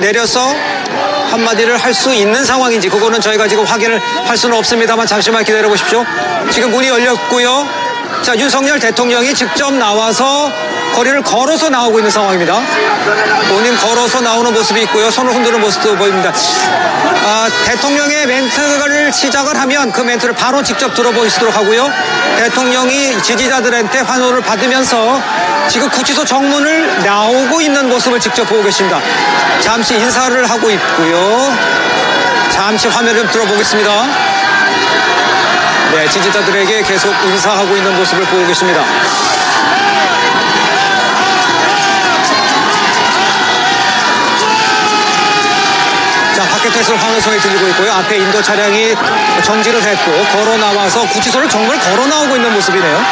내려서 한마디를 할 수 있는 상황인지 그거는 저희가 지금 확인을 할 수는 없습니다만 잠시만 기다려 보십시오. 지금 문이 열렸고요. 자 윤석열 대통령이 직접 나와서 거리를 걸어서 나오고 있는 상황입니다. 본인 걸어서 나오는 모습이 있고요. 손을 흔드는 모습도 보입니다. 아, 대통령의 멘트를 시작을 하면 그 멘트를 바로 직접 들어보시도록 하고요. 대통령이 지지자들한테 환호를 받으면서 지금 구치소 정문을 나오고 있는 모습을 직접 보고 계십니다. 잠시 인사를 하고 있고요. 잠시 화면을 좀 들어보겠습니다. 네, 지지자들에게 계속 인사하고 있는 모습을 보고 계십니다. 자, 바켓에서 환호성이 들리고 있고요. 앞에 인도 차량이 정지를 했고 걸어 나와서 구치소를 정말 걸어 나오고 있는 모습이네요.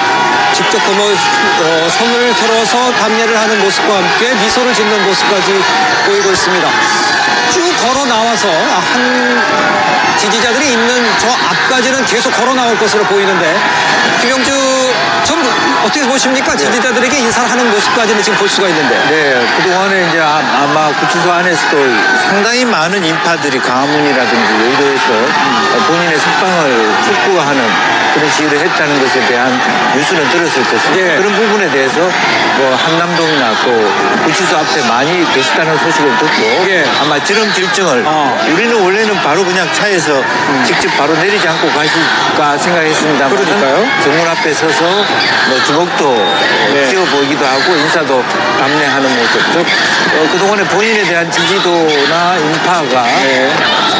직접 그 뭐, 어, 손을 들어서 담례를 하는 모습과 함께 미소를 짓는 모습까지 보이고 있습니다. 쭉 걸어 나와서 한 저 앞까지는 계속 걸어 나올 것으로 보이는데 김영주 좀 어떻게 보십니까? 지지자들에게 인사를 하는 모습까지는 지금 볼 수가 있는데. 네, 그동안에 이제 아- 아마 구치소 안에서도 상당히 많은 인파들이 강화문이라든지 여의도에서 본인의 석방을 촉구하는 그런 시위를 했다는 것에 대한 뉴스는 들었을 것입니다. 예. 그런 부분에 대해서 뭐 한남동이나 또 구치소 앞에 많이 계시다는 소식을 듣고 예. 아마 지름 질증을 어. 우리는 원래는 바로 그냥 차에서 직접 바로 내리지 않고 가실까 생각했습니다. 그러니까요. 정문 앞에 서서 뭐 주먹도 네. 띄워 보이기도 하고 인사도 감내하는 모습. 즉 어, 그동안에 본인에 대한 지지도나 인파가 네.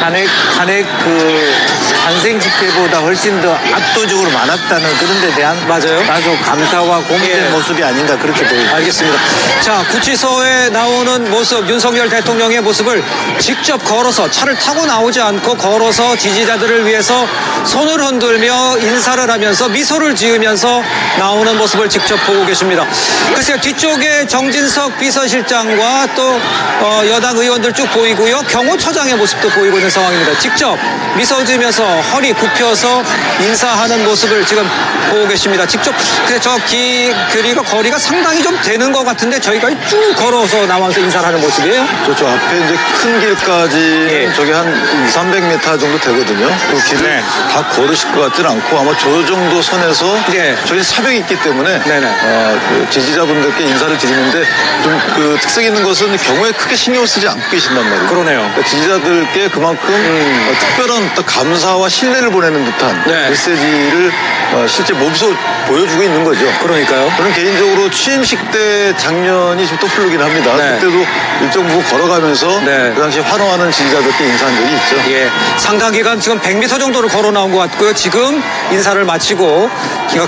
탄핵 탄핵 그 탄생 집회보다 훨씬 더 압도적으로 많았다는 그런 데 대한 맞아요. 다소 감사와 고민된 예. 모습이 아닌가 그렇게 보입니다. 알겠습니다. 자, 구치소에 나오는 모습, 윤석열 대통령의 모습을 직접 걸어서 차를 타고 나오지 않고 걸어서 지지자들을 위해서 손을 흔들며 인사를 하면서 미소를 지으면서 나오는 모습을 직접 보고 계십니다. 글쎄요, 뒤쪽에 정진석 비서실장과 또 어, 여당 의원들 쭉 보이고요. 경호처장의 모습도 보이고 있는 상황입니다. 직접 미소 지으면서 허리 굽혀서 인사하는 모습을 지금 보고 계십니다. 직접 저 기, 길이가 거리가 상당히 좀 되는 것 같은데 저희가 쭉 걸어서 나와서 인사를 하는 모습이에요. 저쪽 앞에 이제 큰 길까지 예. 저기 한 2, 300m 정도 되거든요. 그 길을 네. 다 걸으실 것 같지는 않고 아마 저 정도 선에서 예. 저희 새벽이 있기 때문에 네네. 어, 그 지지자분들께 인사를 드리는데 좀 그 특색 있는 것은 경우에 크게 신경 쓰지 않고 계신단 말이에요. 그러네요. 그러니까 지지자들께 그만큼 어, 특별한 어떤 감사와 신뢰를 보내는 듯한 네. 메시지를 어, 실제 몸소 보여주고 있는 거죠. 그러니까요. 저는 개인적으로 취임식 때 장면이 좀 떠오르긴 합니다. 네. 그때도 일정 부분 걸어가면서 네. 그 당시 환호하는 지지자들께 인사한 적이 있죠. 예, 상당 기간 지금 100m 정도를 걸어 나온 것 같고요. 지금 인사를 마치고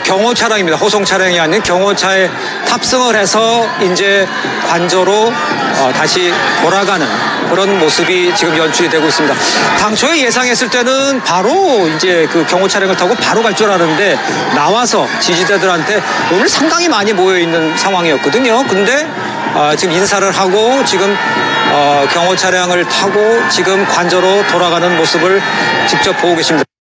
경호 차량입니다. 호송 차량이 아닌 경호차에 탑승을 해서 이제 관저로 어, 다시 돌아가는 그런 모습이 지금 연출이 되고 있습니다. 당초에 예상했을 때는 바로 이제 그 경호 차량을 타고 바로 갈 줄 알았는데 나와서 지지자들한테 오늘 상당히 많이 모여 있는 상황이었거든요. 근데 아, 지금 인사를 하고 지금 어, 경호 차량을 타고 지금 관저로 돌아가는 모습을 직접 보고 계십니다.